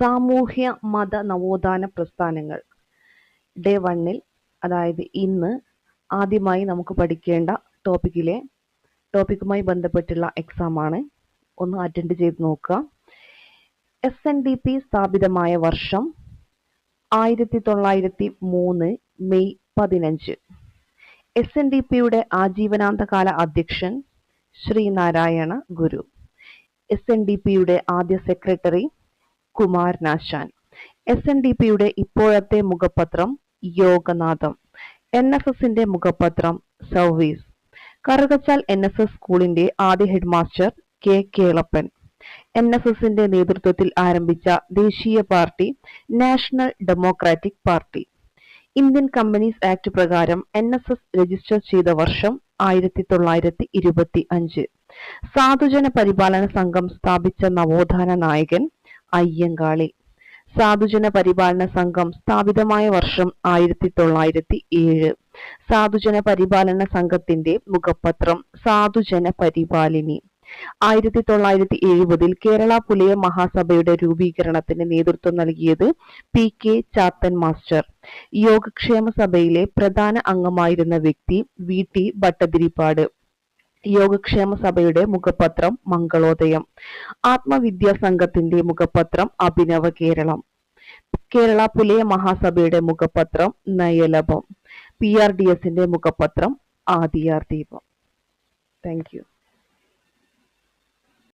സാമൂഹ്യ മത നവോത്ഥാന പ്രസ്ഥാനങ്ങൾ. ഡേ വണ്ണിൽ അതായത് ഇന്ന് ആദ്യമായി നമുക്ക് പഠിക്കേണ്ട ടോപ്പിക്കിലെ ടോപ്പിക്കുമായി ബന്ധപ്പെട്ടുള്ള എക്സാം ആണ്. ഒന്ന് അറ്റൻഡ് ചെയ്ത് നോക്കുക. എസ് എൻ ഡി പി സ്ഥാപിതമായ വർഷം ആയിരത്തി തൊള്ളായിരത്തി മൂന്ന് മെയ് പതിനഞ്ച്. എസ് എൻ ഡി പിയുടെ ആജീവനാന്തകാല അധ്യക്ഷൻ Sreenarayana Guru. S N D പിയുടെ ആദ്യ സെക്രട്ടറി കുമാരനാശാൻ. എസ് എൻ ഡി പിയുടെ ഇപ്പോഴത്തെ മുഖപത്രം യോഗനാഥം. എൻ എസ് എസിന്റെ മുഖപത്രം service Karukachal N S S സ്കൂളിന്റെ ആദ്യ headmaster K Kelappan. N S എസിന്റെ നേതൃത്വത്തിൽ ആരംഭിച്ച ദേശീയ party national democratic party. Indian companies act പ്രകാരം എൻ എസ് എസ് രജിസ്റ്റർ ചെയ്ത വർഷം ആയിരത്തി തൊള്ളായിരത്തി ഇരുപത്തി അഞ്ച് സാധുജന പരിപാലന സംഘം സ്ഥാപിച്ച നവോത്ഥാന നായകൻ അയ്യങ്കാളി. സാധുജന പരിപാലന സംഘം സ്ഥാപിതമായ വർഷം ആയിരത്തി തൊള്ളായിരത്തി ഏഴ്. സാധുജന പരിപാലന സംഘത്തിന്റെ മുഖപത്രം സാധുജന പരിപാലിനി. ആയിരത്തി തൊള്ളായിരത്തി എഴുപതിൽ കേരള പുലയ മഹാസഭയുടെ രൂപീകരണത്തിന് നേതൃത്വം നൽകിയത് P K Chathan master. Yogakshema സഭയിലെ പ്രധാന അംഗമായിരുന്ന വ്യക്തി വി ടി ഭട്ടതിരിപ്പാട്. യോഗക്ഷേമ സഭയുടെ മുഖപത്രം മംഗളോദയം. ആത്മവിദ്യാ സംഘത്തിന്റെ മുഖപത്രം അഭിനവ കേരളം. കേരള പുലയ മഹാസഭയുടെ മുഖപത്രം നയലഭം. പി ആർ ഡി എസിന്റെ മുഖപത്രം ആദിയാർ ദീപം. Thank you